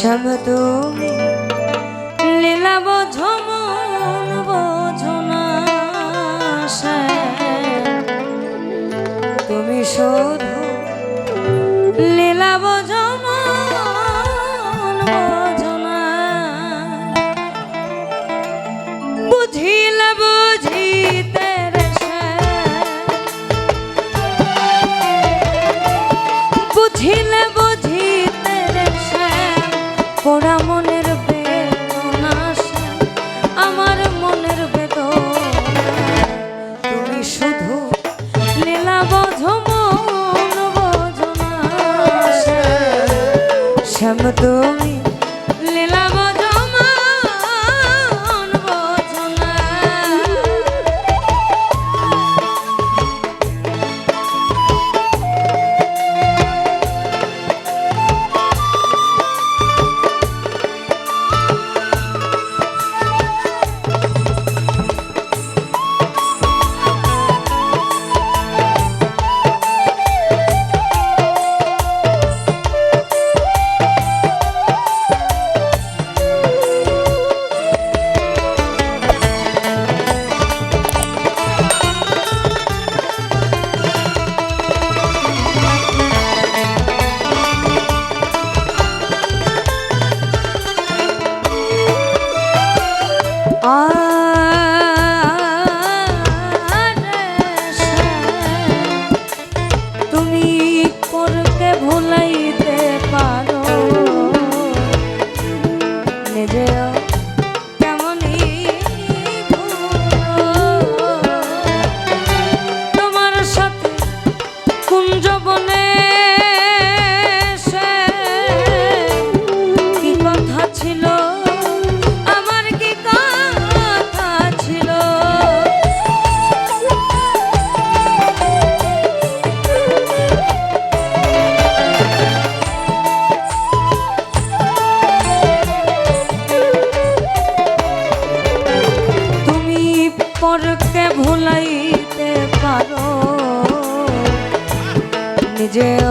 শব্দ শ্যাম তুমি? পরকে ভুলাইতে পারো। নিজেও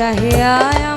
चाहे आया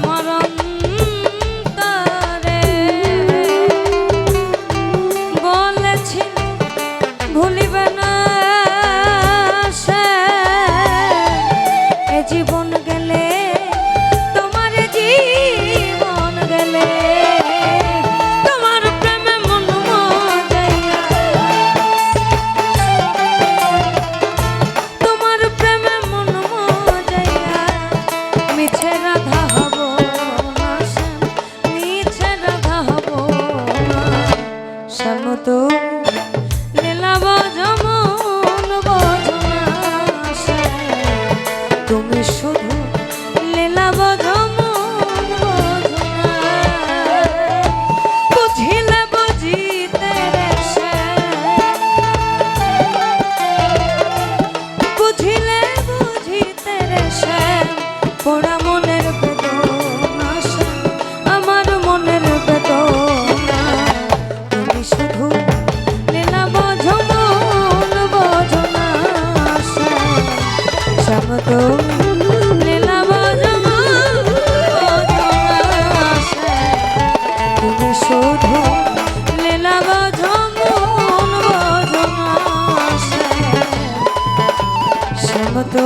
শুধু। লীলা বজন শ্যাম তো